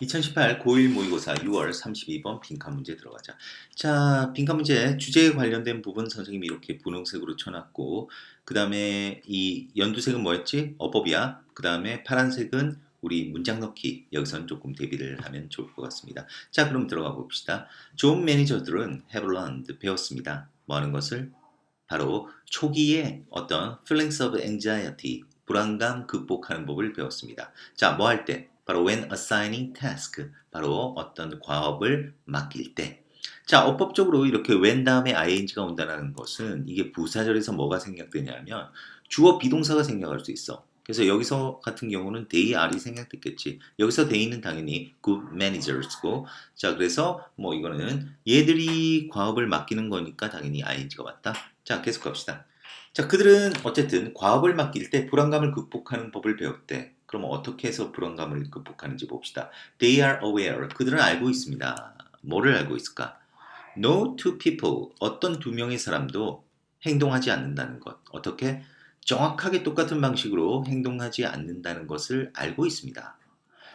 (2018) 고1 모의고사 6월 32번 빈칸 문제 들어가자. 자, 빈칸 문제 주제에 관련된 부분 선생님이 이렇게 분홍색으로 쳐놨고 그 다음에 이 연두색은 뭐였지? 어법이야. 그 다음에 파란색은 우리 문장 넣기 여기서는 조금 대비를 하면 좋을 것 같습니다. 자, 그럼 들어가 봅시다. 좋은 매니저들은 learned 배웠습니다. 뭐 하는 것을? 바로 초기에 어떤 feelings of anxiety 불안감 극복하는 법을 배웠습니다. 자, 뭐 할 때? 바로 when assigning task, 바로 어떤 과업을 맡길 때. 자, 어법적으로 이렇게 when 다음에 ing가 온다는 것은 이게 부사절에서 뭐가 생략되냐면 주어 비동사가 생략할 수 있어. 그래서 여기서 같은 경우는 they are이 생략됐겠지. 여기서 they는 당연히 good managers고 자, 그래서 뭐 이거는 얘들이 과업을 맡기는 거니까 당연히 ing가 맞다. 자, 계속 갑시다. 자, 그들은 어쨌든 과업을 맡길 때 불안감을 극복하는 법을 배웠대. 그럼 어떻게 해서 불안감을 극복하는지 봅시다. They are aware. 그들은 알고 있습니다. 뭐를 알고 있을까? No two people. 어떤 두 명의 사람도 행동하지 않는다는 것. 어떻게? 정확하게 똑같은 방식으로 행동하지 않는다는 것을 알고 있습니다.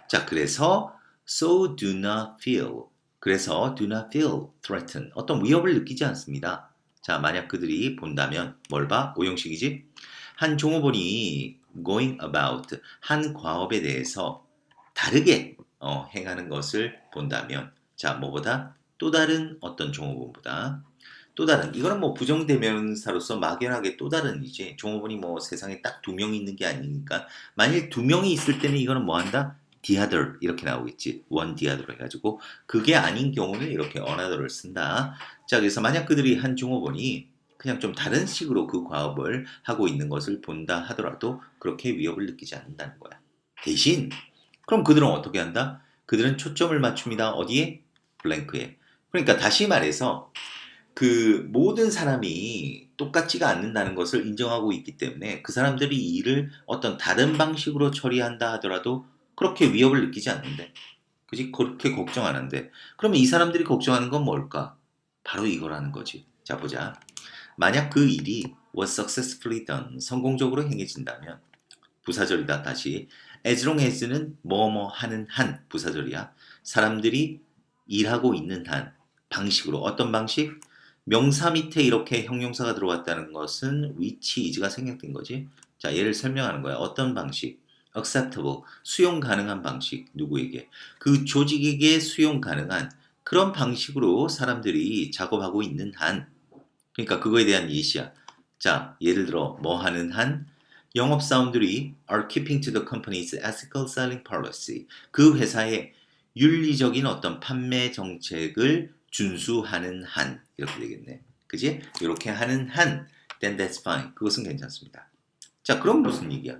자, 그래서 so do not feel. 그래서 do not feel threatened. 어떤 위협을 느끼지 않습니다. 자, 만약 그들이 본다면 뭘 봐? 오형식이지? 한 종업원이 going about 한 과업에 대해서 다르게 어, 행하는 것을 본다면 자, 뭐보다 또 다른 어떤 종업원보다 또 다른 이거는 뭐 부정대명사로서 막연하게 또 다른이지 종업원이 뭐 세상에 딱 두 명이 있는 게 아니니까 만일 두 명이 있을 때는 이거는 뭐 한다? The other 이렇게 나오겠지. one the other 해가지고 그게 아닌 경우는 이렇게 another를 쓴다. 자 그래서 만약 그들이 한 종업원이 그냥 좀 다른 식으로 그 과업을 하고 있는 것을 본다 하더라도 그렇게 위협을 느끼지 않는다는 거야. 대신 그럼 그들은 어떻게 한다? 그들은 초점을 맞춥니다. 어디에? 블랭크에. 그러니까 다시 말해서 그 모든 사람이 똑같지가 않는다는 것을 인정하고 있기 때문에 그 사람들이 이 일을 어떤 다른 방식으로 처리한다 하더라도 그렇게 위협을 느끼지 않는데. 그지? 그렇게 걱정 안 한대. 그러면 이 사람들이 걱정하는 건 뭘까? 바로 이거라는 거지. 자 보자. 만약 그 일이 was successfully done 성공적으로 행해진다면 부사절이다 다시. As long as는 뭐뭐 하는 한 부사절이야. 사람들이 일하고 있는 한 방식으로. 어떤 방식? 명사 밑에 이렇게 형용사가 들어갔다는 것은 which is가 생략된 거지. 자, 얘를 설명하는 거야. 어떤 방식? Acceptable, 수용 가능한 방식. 누구에게? 그 조직에게 수용 가능한 그런 방식으로 사람들이 작업하고 있는 한. 그러니까 그거에 대한 예시야. 자, 예를 들어 뭐 하는 한 영업 사원들이 are keeping to the company's ethical selling policy. 그 회사의 윤리적인 어떤 판매 정책을 준수하는 한 이렇게 되겠네. 그지? 이렇게 하는 한 then that's fine. 그것은 괜찮습니다. 자, 그럼 무슨 얘기야?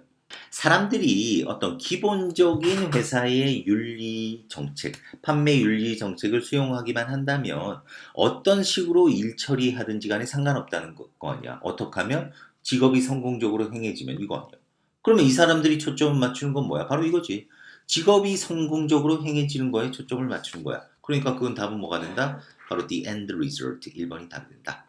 사람들이 어떤 기본적인 회사의 윤리 정책, 판매 윤리 정책을 수용하기만 한다면 어떤 식으로 일 처리하든지 간에 상관없다는 거, 거 아니야. 어떻게 하면 직업이 성공적으로 행해지면 이거 아니야. 그러면 이 사람들이 초점을 맞추는 건 뭐야? 바로 이거지. 직업이 성공적으로 행해지는 거에 초점을 맞추는 거야. 그러니까 그건 답은 뭐가 된다? 바로 the end result 1번이 답이 된다.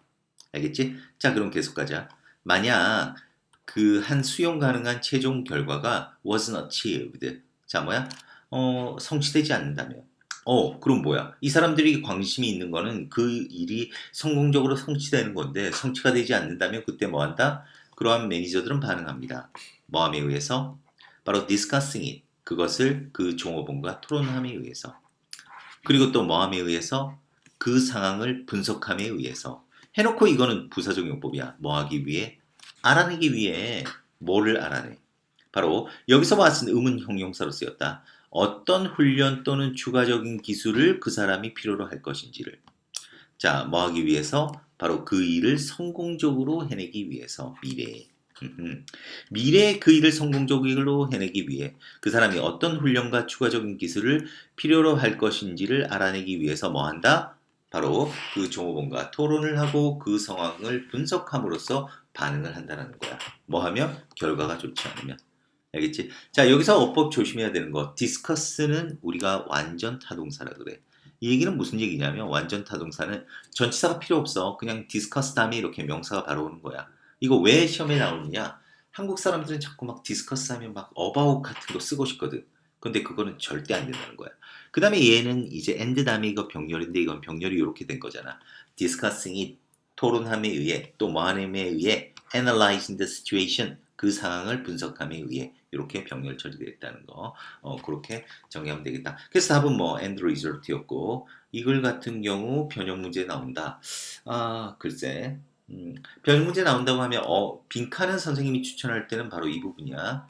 알겠지? 자, 그럼 계속 가자. 만약 그 한 수용 가능한 최종 결과가 wasn't achieved. 자, 뭐야? 어, 성취되지 않는다면. 어, 그럼 뭐야? 이 사람들이 관심이 있는 거는 그 일이 성공적으로 성취되는 건데 성취가 되지 않는다면 그때 뭐 한다? 그러한 매니저들은 반응합니다. 뭐함에 의해서? 바로 discussing it. 그것을 그 종업원과 토론함에 의해서. 그리고 또 뭐함에 의해서? 그 상황을 분석함에 의해서. 해놓고 이거는 부사적 용법이야. 뭐 하기 위해? 알아내기 위해 뭐를 알아내? 바로 여기서 봤은 의문 형용사로 쓰였다. 어떤 훈련 또는 추가적인 기술을 그 사람이 필요로 할 것인지를. 자, 뭐 하기 위해서? 바로 그 일을 성공적으로 해내기 위해서 미래에. 미래에 그 일을 성공적으로 해내기 위해 그 사람이 어떤 훈련과 추가적인 기술을 필요로 할 것인지를 알아내기 위해서 뭐 한다? 바로 그 종업원과 토론을 하고 그 상황을 분석함으로써 반응을 한다는 거야. 뭐 하면 결과가 좋지 않으면. 알겠지? 자, 여기서 어법 조심해야 되는 거. 디스커스는 우리가 완전 타동사라 그래. 이 얘기는 무슨 얘기냐면 완전 타동사는 전치사가 필요 없어. 그냥 디스커스 다음에 이렇게 명사가 바로 오는 거야. 이거 왜 시험에 나오느냐? 한국 사람들은 자꾸 막 디스커스 하면 막 어바웃 같은 거 쓰고 싶거든. 근데 그거는 절대 안 된다는 거야. 그 다음에 얘는 이제 엔드 다음에 이거 병렬인데 이건 병렬이 이렇게 된 거잖아. 디스커싱이 토론함에 의해 또 뭐함에 의해 analyzing the situation 그 상황을 분석함에 의해 이렇게 병렬 처리됐다는 거 어, 그렇게 정리하면 되겠다. 그래서 답은 뭐 end result였고 이글 같은 경우 변형 문제 나온다. 아 글쎄 음, 변형 문제 나온다고 하면 어, 빈칸은 선생님이 추천할 때는 바로 이 부분이야.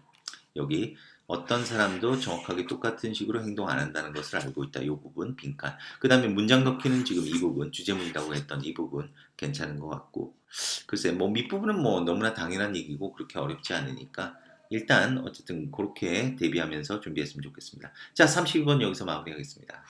여기 어떤 사람도 정확하게 똑같은 식으로 행동 안 한다는 것을 알고 있다. 이 부분 빈칸. 그 다음에 문장 넣기는 지금 이 부분 주제문이라고 했던 이 부분 괜찮은 것 같고 글쎄 뭐 밑부분은 뭐 너무나 당연한 얘기고 그렇게 어렵지 않으니까 일단 어쨌든 그렇게 대비하면서 준비했으면 좋겠습니다. 자 32번 여기서 마무리하겠습니다.